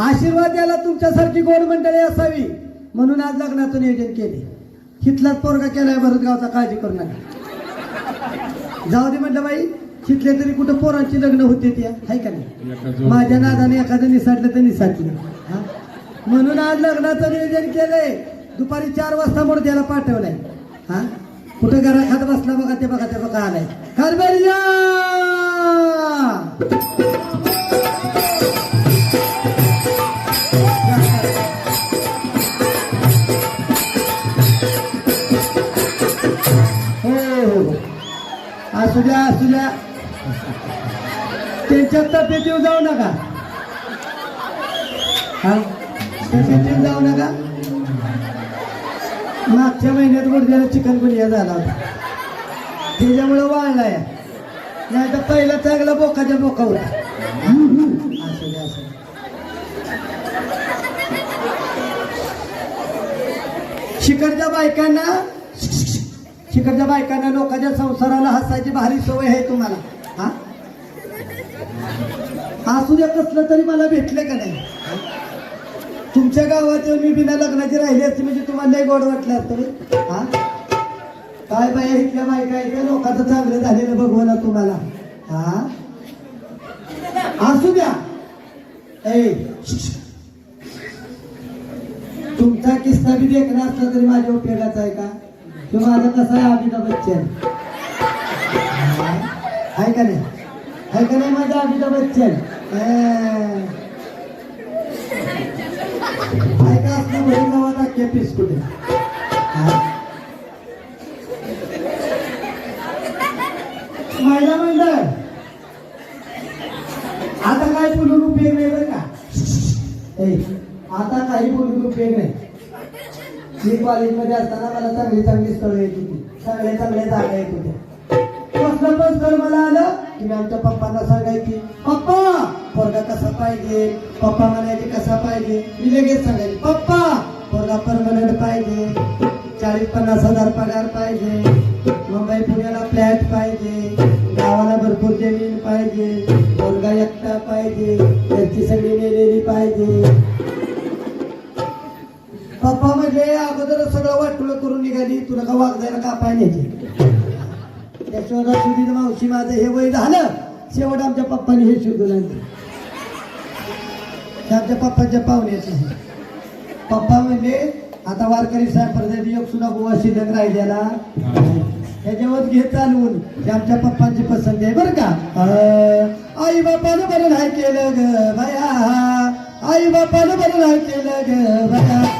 आशीर्वाद द्यायला तुमच्यासारखी गोड मंडळी असावी. म्हणून आज लग्नाचं नियोजन केले. हितलाच पोरगा केलाय भरत गावचा काळजी करू नका. जाऊ दे म्हटलं बाई शिकले तरी कुठं पोरांची लग्न होते त्या हाय का नाही? माझ्या नादाने एखादं निसाटलं तर निसाटलं. हा? म्हणून आज लग्नाचं नियोजन केलंय. दुपारी चार वाजता मोडद्याला पाठवलंय. हा? कुठं घरा खात बसला बघा ते बघा ते बघा आलाय. खालबेरिया असू द्या असू द्या त्यांच्या तब्येतीवर जाऊ नका. हा? तब्येतीवर जाऊ नका. मागच्या महिन्यात गुडघ्याला चिकन गुनिया झाला होता. त्याच्यामुळे वाळलाय नाही तर पहिला चांगला बोकाच्या बोका होता. असू द्या असू द्या. बायकांना शिकडच्या बायकांना लोकांच्या संसाराला हसायची भारी सवय आहे तुम्हाला. हा? असू द्या कसलं तरी मला भेटलं का नाही? तुमच्या गावात मी बिना लग्नाची राहिली असते म्हणजे तुम्हाला लय गोड वाटलं असतं हा? काय बाया इथल्या बायका इथल्या लोकांचं चांगलं झालेलं बघू ना तुम्हाला. हा? असू द्या. ए तुमचा किस्सा बी देखणार असला तरी माझ्या उपयोगाचा आहे का? तू माझा कसा आहे अमिताभ बच्चन आहे का नाही? आहे का नाही माझा अमिताभ बच्चन अं. आहे का असलं वडील गावात अख्ख्या कुठे? महिला मंडळ. आता काय बोलून उपयोग नाही बरं का? आता काही बोलून उपयोग नाही. मी कॉलेजमध्ये असताना मला चांगली चांगली स्थळं येत होती. चांगल्या चांगल्या जागा येत होत्या. कसलं पण स्थळ मला आलं. की मी आमच्या पप्पांना सांगायची पप्पा पोरगा कसा पाहिजे? पप्पा म्हणायचे कसा पाहिजे? मी लगेच सांगायचे पप्पा पोरगा परमनंट पाहिजे. चाळीस पन्नास हजार पगार पाहिजे. मुंबई पुण्याला फ्लॅट पाहिजे. गावाला भरपूर जमीन पाहिजे. पोरगा एकटा पाहिजे. त्यांची सगळी नेलेली पाहिजे. पप्पा म्हणजे अगोदर सगळं वाटलं करून निघाली. तुला का वागदायला का कापाय न्यायची त्याच्यावर सुधीर मावशी माझं हे वय झालं. शेवट आमच्या पप्पाने हे शोधून आणलं आमच्या पप्पाच्या पाहुण्याचं आहे पप्पा म्हणजे आता वारकरी साहेब पद्धती योग सुद्धा गोवा शिल्लक राहिलेला. त्याच्यावर घे चालवून. आमच्या पप्पांची पसंती आहे बरं का. आई बापानं बरं नाही केलं ग बाया. आई बापानं बरं नाही केलं ग बाया.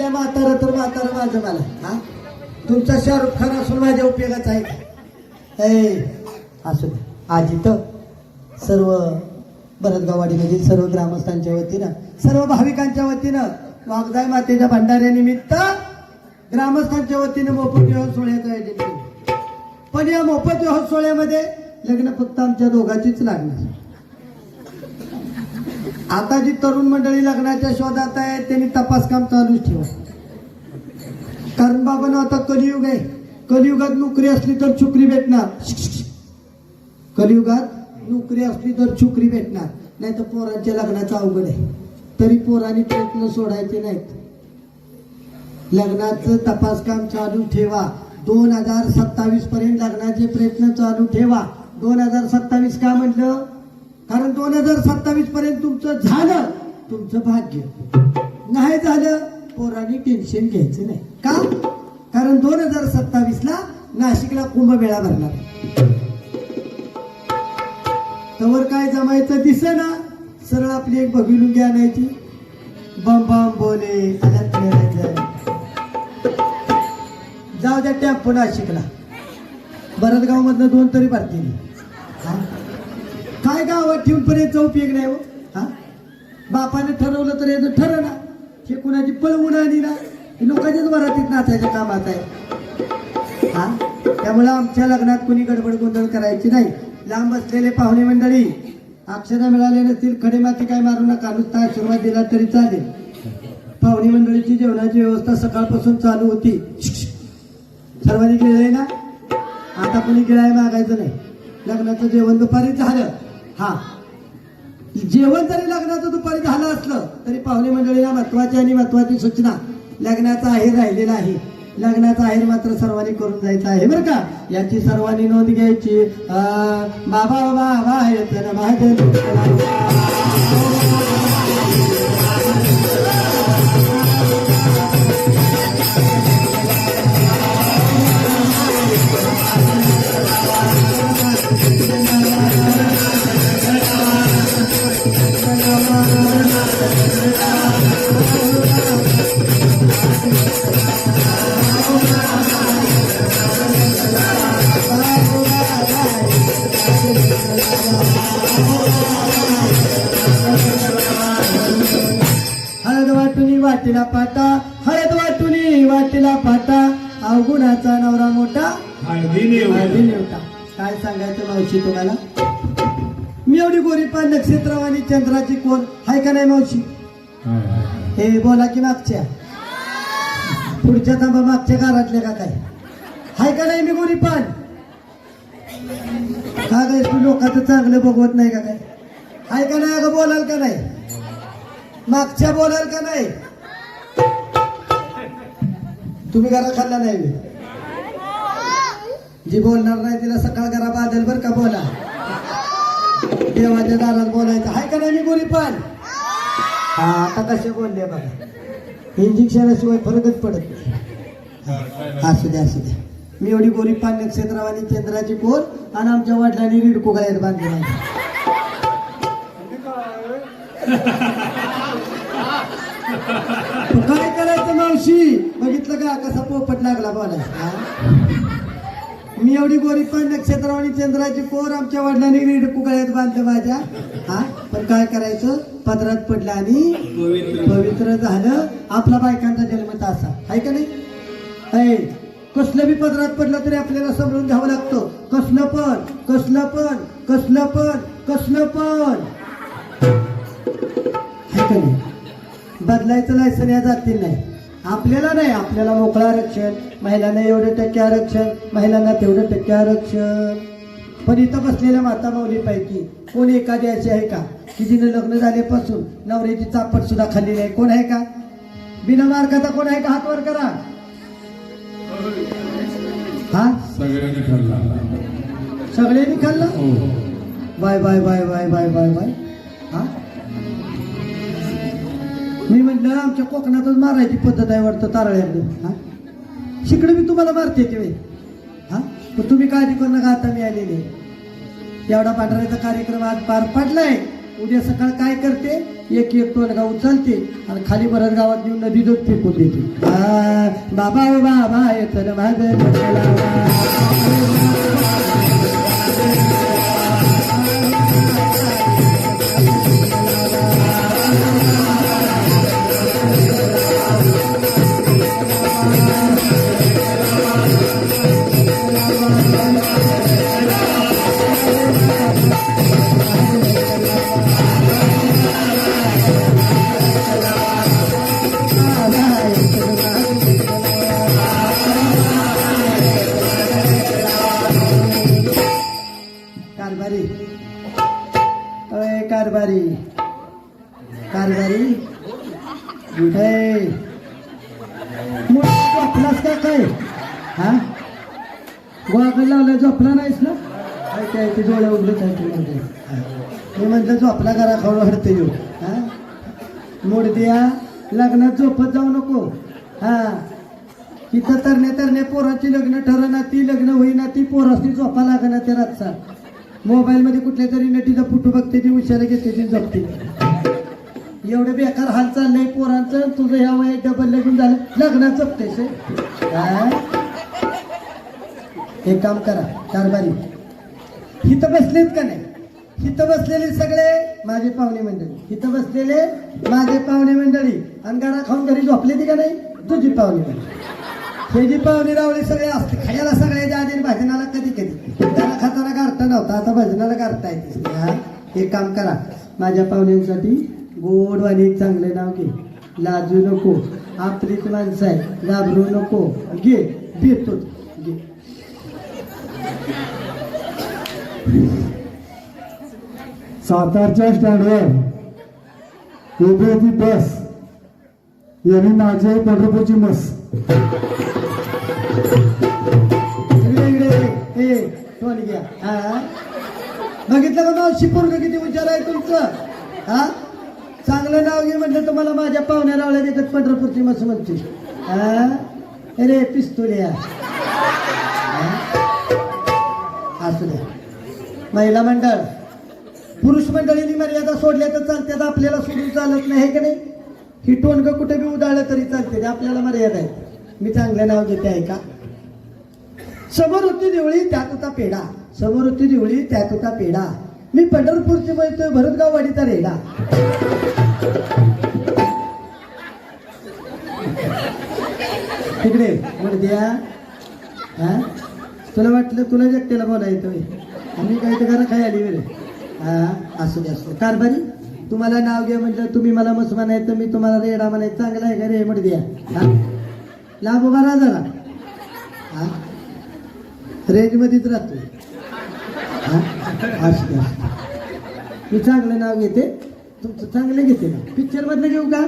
द्या म्हातारा तर म्हातारा माझं मला. हा? तुमचा शाहरुख खान असून माझ्या उपयोगाचा आहे असू द्या आजी तर सर्व भरतगावाडीमधील सर्व ग्रामस्थांच्या वतीनं सर्व भाविकांच्या वतीनं वागदाय मातेच्या भंडाऱ्यानिमित्त ग्रामस्थांच्या वतीनं मोफत विवाह सोहळ्याचं आयोजन केलं. पण या मोफत विवाह सोहळ्यामध्ये लग्न फक्त आमच्या दोघांचीच लागणार. आता जी तरुण मंडळी लग्नाच्या शोधात आहे त्यांनी तपास काम चालूच ठेवा. कारण बाबांनो आता कलियुग आहे. कलियुगात नोकरी असली तर छुकरी भेटणार. कलियुगात नोकरी असली तर छुकरी भेटणार. नाही तर पोरांच्या लग्नाचं अवघड आहे. तरी पोरांनी प्रयत्न सोडायचे नाहीत. लग्नाचं तपास काम चालू ठेवा. दोन हजार सत्तावीस पर्यंत लग्नाचे प्रयत्न चालू ठेवा. दोन हजार सत्तावीस का म्हटलं? कारण दोन हजार सत्तावीस पर्यंत तुमचं झालं तुमचं भाग्य. नाही झालं पोरांनी टेन्शन घ्यायचं नाही. का? कारण दोन हजार सत्तावीस ला नाशिकला कुंभमेळा भरणार. तवर काय जमायचं दिसेना. सरळ आपली एक भगिलुंगी आणायची. बम बम बोले जाऊ द्या टॅम्पो नाशिकला. भरतगाव मधनं दोन तरी भरतील काय गावात ठेवून पण याचा उपयोग नाही हो. हा? बापाने ठरवलं तर याचं ठरव ना. हे कुणाची पळवून आली ना हे लोकांच्याच वरातीत नाचायच्या कामात आहे. हा? त्यामुळे आमच्या लग्नात कुणी गडबड गोंधळ करायची नाही. लांब असलेले पाहुणे मंडळी अक्षरा मिळाले नसतील खडे माती काय मारू नका नुसता आशीर्वाद दिला तरी चालेल. पाहुणे मंडळीची जेवणाची व्यवस्था सकाळपासून चालू होती. सर्वांनी गेलंय ना? आता कोणी गिळाय मागायचं नाही. लग्नाचं जेवण दुपारी झालं. हा. जेवण जरी लग्नाचं दुपारी झालं असलं तरी पाहुणे मंडळीला महत्वाची आणि महत्वाची सूचना लग्नाचा आहेर राहिलेला आहे. लग्नाचा आहेर मात्र सर्वांनी करून जायचं आहे. बरं का? याची सर्वांनी नोंद घ्यायची. बाबा बाबा बाबा सांगायचं मावशी तुम्हाला? मी एवढी गोरी पान नक्षत्रवाणी चंद्राची कोण? हाय का नाही मावशी? हे बोला की मागच्या. पुढच्या थांबा मागच्या घरातल्या का काय? हाय का नाही मी गोरी पान? का काय तू लोकांचं चांगलं बघवत नाही का काय? हाय का नाही अगं बोलाल का नाही? मागच्या बोलाल का नाही? तुम्ही घरा खाल्ला नाही बे. जी बोलणार नाही तिला सकाळ घरा बादल बर का बोला. देवाच्या दारात बोलायचं. हाय का नाही मी गोरी पण? हा आता कसे बोलले बघा. इंजेक्शनाशिवाय फरकच पडत नाही. असू द्या असू द्या. मी एवढी गोरी पान नक्षत्रवाणी चंद्राची कोर आणि आमच्या वडिलांनी रिडको गायर बांधले काय करायचं मावशी? बघितलं का? कसा पोपट लागला बोला मी एवढी गोरी पण नक्षत्रवाणी चंद्राची कोर आमच्या वडिलांनी रीड कुकळ्यात बांधलं माझ्या. हा? पण काय करायचं? पदरात पडलं आणि पवित्र. झालं. आपला बायकांचा जन्म तसा. आहे का नाही? कसलं बी पदरात पडलं तरी आपल्याला समजून घ्यावं लागतं. कसलं पण कसलं पण कसलं पण कसलं पण. आहे का नाही? बदलायचं लायसन या जातील नाही. आपल्याला नाही आपल्याला मोकळं आरक्षण. महिलांना एवढं टक्के आरक्षण महिलांना तेवढं टक्के आरक्षण. पण इथं बसलेल्या माता माऊलीपैकी कोण एखादी अशी आहे का? की जिने लग्न झाल्यापासून नवऱ्याची चापट सुद्धा खाल्लेली आहे कोण आहे का? बिना मार्काचा कोण आहे का? हात वर करा. हा? सगळ्यांनी ठरला सगळ्यांनी खाल्लं? हो. Bye bye bye bye bye bye bye. हा? म्हणलं आमच्या कोकणातच मारायची पद्धत आहे वाटतं तारळ्याकडं हा? शिकडे मी तुम्हाला मारते की वेळ हा? पण तुम्ही काळजी करू नका आता मी आलेले एवढा पांढऱ्याचा कार्यक्रम आज पार पडलाय. उद्या सकाळ काय करते? एक एक टोलगा उचलते आणि खाली भरत गावात नेऊन नदी दूध फेकून देते. बाबा बाबा येत माझं. कारभारी कारभारी ए, झोपलास का काय? हा? गोळाकडे लावलाय झोपला नाहीस ना? झोपते आहे ते उघडत आहे तुम्ही म्हणते मी म्हटलं झोपला करा खाऊन हडते येऊ हा? मोडद्या लग्नात झोपत जाऊ नको. हा. इथं तरण्या तरण्या पोराची लग्न ठरना ती लग्न होईना ती पोराची झोपा लागणार ते रातचा मोबाईलमध्ये कुठल्या तरी नटीचा फोटो बघते ती उशाला घेते ती झोपते. एवढं बेकार हाल चाललंय पोरांचं तुझं ह्या वय डबल लगून झालं. लग्नात जपतेस एक काम करा कारभारी. इथं बसलेत का नाही? इथं बसलेले सगळे माझे पाहुणे मंडळी. इथं बसलेले माझे पाहुणे मंडळी. आणि गाडा खाऊन घरी झोपले ती का नाही? तुझी पाहुणे मंडळी. हे जी पाहुणे रावळे सगळे असतात एक काम करा. माझ्या पाहुण्यांसाठी गोड आणि एक चांगले नाव घे. लाजू नको. आपलीच माणसं आहे घाबरू नको. घे. देतो. घे. सातारच्या स्टँडवर उभी होती बस. यांनी माझी पंढरपूरची मस. इकडे इकडे. ए कोण घ्या. हा? बघितलं का मावशी पोरग किती विचार आहे तुमचं? हा? चांगलं नाव घे म्हटलं तुम्हाला माझ्या पाहुण्या लावल्या देतात पंढरपूरची मस म्हणते. हा? अरे पिस्तुल्या. असू द्या महिला मंडळ पुरुष मंडळींनी मर्यादा सोडल्या तर चालतात आपल्याला सोडून चालत नाही हे का नाही? ही टोनग कुठे बी उदाळलं तरी चालते आपल्याला मर्यादा आहे मी चांगलं नाव घेते आहे का समोर देवळी त्यात होता पेढा. समोर देवळी त्यात होता पेढा. मी पंढरपूरची बोलतोय भरतगाव वाडीचा रेडा तिकडे द्या. हा? तुला वाटलं तुला जगतेला बोलायचं आम्ही काही तर घरा खाय आली वेळ हा असू दे असू कारभारी तुम्हाला नाव घ्या म्हटलं तुम्ही मला मस म्हणायचं मी तुम्हाला रेडा म्हणायचं. चांगला आहे का रे म्हण द्या. हा? लाभ उभा राहा जरा. हा? रेंजमध्येच राहतो हा? मी चांगलं नाव घेते. तुमचं चांगलं घेते ना. पिक्चरमधलं घेऊ का?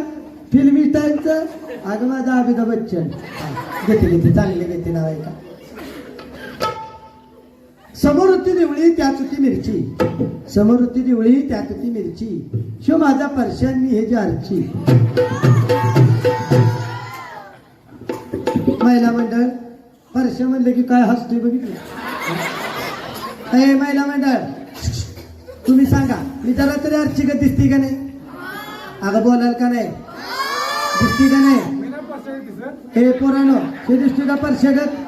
फिल्मी स्टाईलचं अगं माझा अमिताभ बच्चन. घेते घेते. चांगले घेते नाव आहे का? समोर होती दिवळी त्यात होती मिरची. समोर होती दिवळी त्यात होती मिरची. शिव माझा परशान मी हे जारची. महिला मंडळ फरशा म्हणले की काय हसतोय बघितलं? ए महिला मंडळ तुम्ही सांगा मी जरा तरी अर्चिकत दिसती का नाही? अगं बोलाल का नाही? दिसती का नाही? हे पोरानो हे दिसते का परशगत?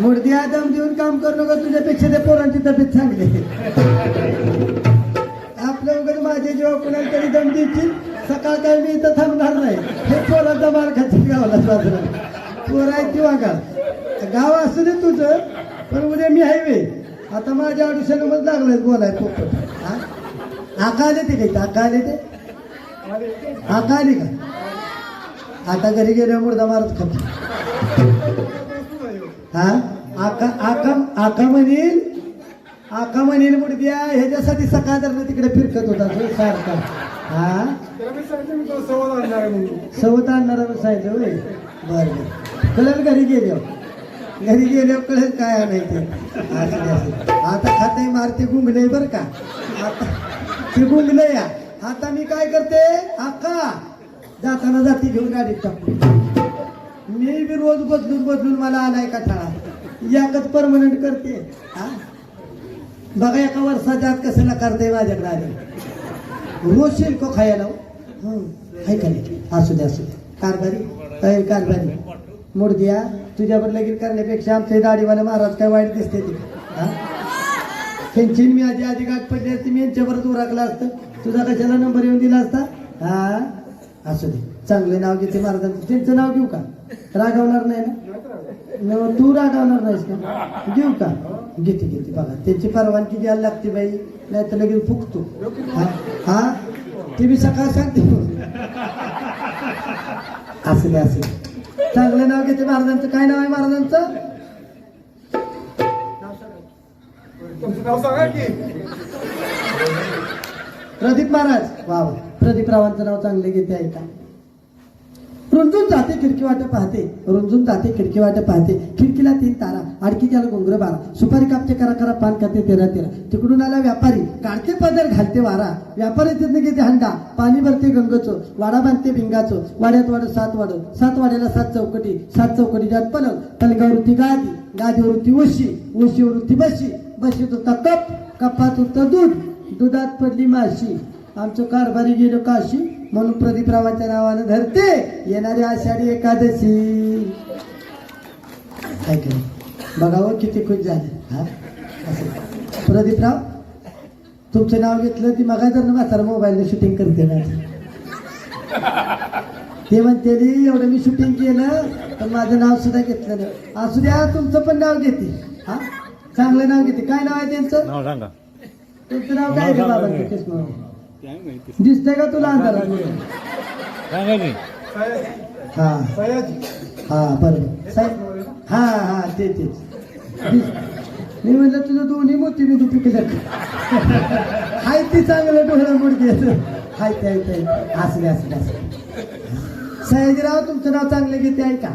मूर्ती आदम देऊन काम करू नका तुझ्यापेक्षा त्या पोरांची तब्येत चांगली आहे. जेव्हा कुणाला तरी दम देतील सकाळ काय मी इथं थांबणार नाही. हे पोराचा मार खातील गावाला साजरा. पोर आहे किंवा का गाव असू दे तुझं पण उद्या मी हायवे. आता माझ्या ऑडिशनमध्ये लागलाय बोलाय पोपट. हा? आका आले ते काही? आका आले ते? आका आली का? आता घरी गेल्यावर मुर्दा मारत खात हा? आका आका आका म्हणील आका म्हणील मुडद्या ह्याच्यासाठी सकाळ धरणं तिकडे फिरकत होता तो सारखा. हा? सवत आणणारा सांगितलं होय? बरं बरं. कळेल घरी गेल्यावर. घरी गेल्यावर कळेल काय आणायचं. आता खाते मारते गुंगले बरं का? आता ते गुंगले या. आता मी काय करते? आका जाताना जाती घेऊन गाडीत टाकतो मी बी रोज बदलून बदलून मला आलाय कठाळा याकच परमनंट करते. हा? बघा एका वर्षाच्या आत कसं करते माझ्याकडे आले. रोज शिल्को खायला हाय का नाही? असू दे असू दे. कारभारी? अय कारभारी. मुडद्या तुझ्यावर लगीन करण्यापेक्षा आमच्या दाढीवाले महाराज काय वाईट दिसते ते? त्यांची मी आधी आधी गाठ पडली असते मी यांच्यावरच उराकला असतं. तुझा कशाला नंबर येऊन दिला असता? हा? असू दे. चांगले नाव घेते महाराजांचं. त्यांचं नाव घेऊ का? रागवणार नाही ना? तू रागवणार नाहीस का? घेऊ का? घेते घेते. बघा त्यांची परवानगी द्यायला लागते बाई नाही तर लगेच फुकतो. हा? हा? ते मी सकाळ सांगते. असू दे असू. दे चांगलं नाव घेते महाराजांचं. काय नाव आहे महाराजांचं? प्रदीप महाराज. वा वा. प्रदीप रावांचं नाव चांगले घेते आहे का रुंजून जाते खिडकी वाट पाहते. रुंजून जाते खिडकी वाट पाहते. खिडकीला तीन तारा आडकी त्याला घुंगर बारा. सुपारी कापते करा करा पान खाते तेरा तेरा. तिकडून आला व्यापारी. काढते पदर घालते वारा. व्यापारी तिथनं घेते हंडा. पाणी भरते गंगचो. वाडा बांधते भिंगाचो. वाड्यात वाड सात वाड. सात वाड्याला सात चौकटी. सात चौकटी जात पलंग. पलंगावरती गादी. गादीवृत्ती उशी. उशीवृत्ती बशी. बशीत होता कप. कपात होतं दूध. दुधात पडली माशी. आमचं कारभारी गेलो काशी. म्हणून प्रदीपरावांच्या नावानं धरते. येणारी आषाढी एकादशी. काय केलं बघावं किती खुश झाले. हा? असं. प्रदीपराव तुमचं नाव घेतलं ती मगा जर म्हातारा मोबाईलने शूटिंग करते ना. ते म्हणते "ली, एवढं मी शूटिंग केलं पण माझं नाव सुद्धा घेतलं नाही. असू द्या तुमचं पण नाव घेते. हा? चांगलं नाव घेते. काय नाव आहे त्यांचं? तुमचं नाव काय बाबा? दिसतंय का तुला अंधारात? सांगा की. हा. हा बरोबर साहेब हा हा ते ते मी म्हणलं तुझं दोन्ही मोठी मी तू पिकलं हाय ती चांगलं डोळं मुडके हाय ते हाय ते. असले असले असले सयाजीराव तुमचं नाव चांगलं घेते आहे का